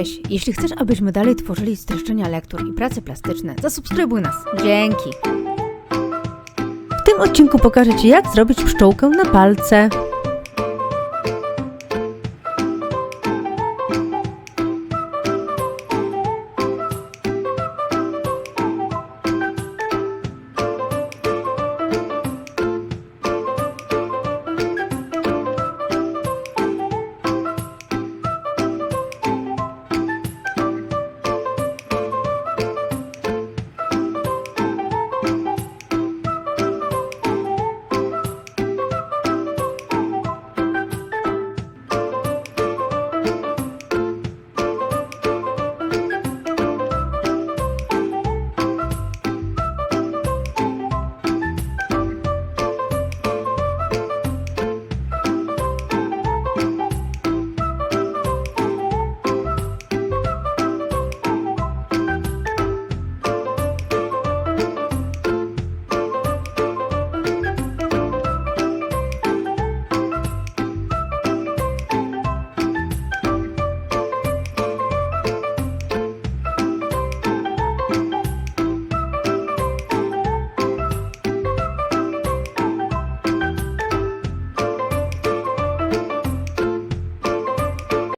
Cześć! Jeśli chcesz, abyśmy dalej tworzyli streszczenia lektur i prace plastyczne, zasubskrybuj nas. Dzięki! W tym odcinku pokażę Ci, jak zrobić pszczółkę na palce.